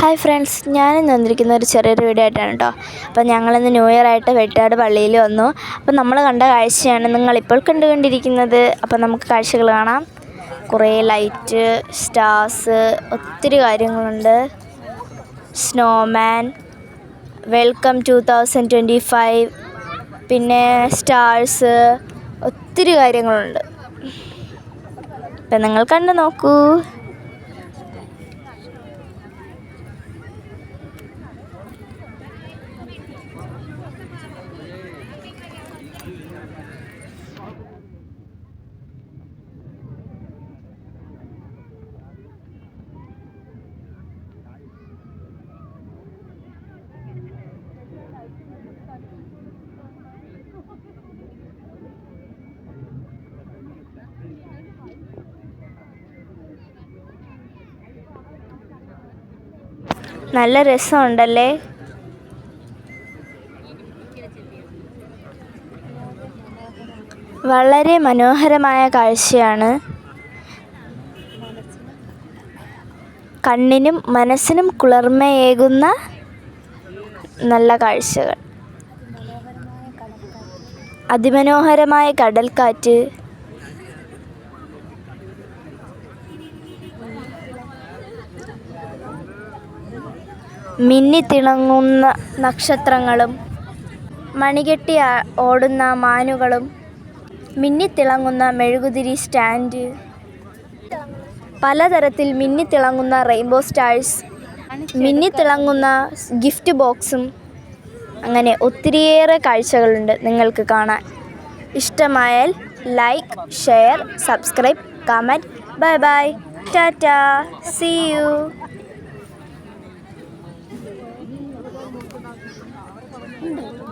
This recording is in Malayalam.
ഹായ് ഫ്രണ്ട്സ് ഞാനിന്ന് വന്നിരിക്കുന്ന ഒരു ചെറിയൊരു വീഡിയോ ആയിട്ടാണ് കേട്ടോ അപ്പോൾ ഞങ്ങളിന്ന് ന്യൂ ഇയർ ആയിട്ട് വെട്ടാട് പള്ളിയിൽ വന്നു. അപ്പോൾ നമ്മൾ കണ്ട കാഴ്ചയാണ് നിങ്ങളിപ്പോൾ കണ്ടുകൊണ്ടിരിക്കുന്നത്. അപ്പോൾ നമുക്ക് കാഴ്ചകൾ കാണാം. കുറേ ലൈറ്റ് സ്റ്റാർസ് ഒത്തിരി കാര്യങ്ങളുണ്ട്. Snowman welcome to thousand twenty five പിന്നെ സ്റ്റാർസ് ഒത്തിരി കാര്യങ്ങളുണ്ട്. അപ്പം നിങ്ങൾ കണ്ടു നോക്കൂ. നല്ല രസമുണ്ടല്ലേ? വളരെ മനോഹരമായ കാഴ്ചയാണ്. കണ്ണിനും മനസ്സിനും കുളിർമയേകുന്ന നല്ല കാഴ്ചകൾ. അതിമനോഹരമായ കടൽക്കാറ്റ്. മിന്നിത്തിളങ്ങുന്ന നക്ഷത്രങ്ങളും മണികെട്ടി ഓടുന്ന മാനുകളും മിന്നിത്തിളങ്ങുന്ന മെഴുകുതിരി സ്റ്റാൻഡ് പലതരത്തിൽ മിന്നിത്തിളങ്ങുന്ന റെയിൻബോ സ്റ്റാഴ്സ് മിന്നിത്തിളങ്ങുന്ന തിളങ്ങുന്ന ഗിഫ്റ്റ് ബോക്സും അങ്ങനെ ഒത്തിരിയേറെ കാഴ്ചകളുണ്ട് നിങ്ങൾക്ക് കാണാൻ. ഇഷ്ടമായാൽ like share subscribe comment. Bye bye. Tata. See you. ഉണ്ട്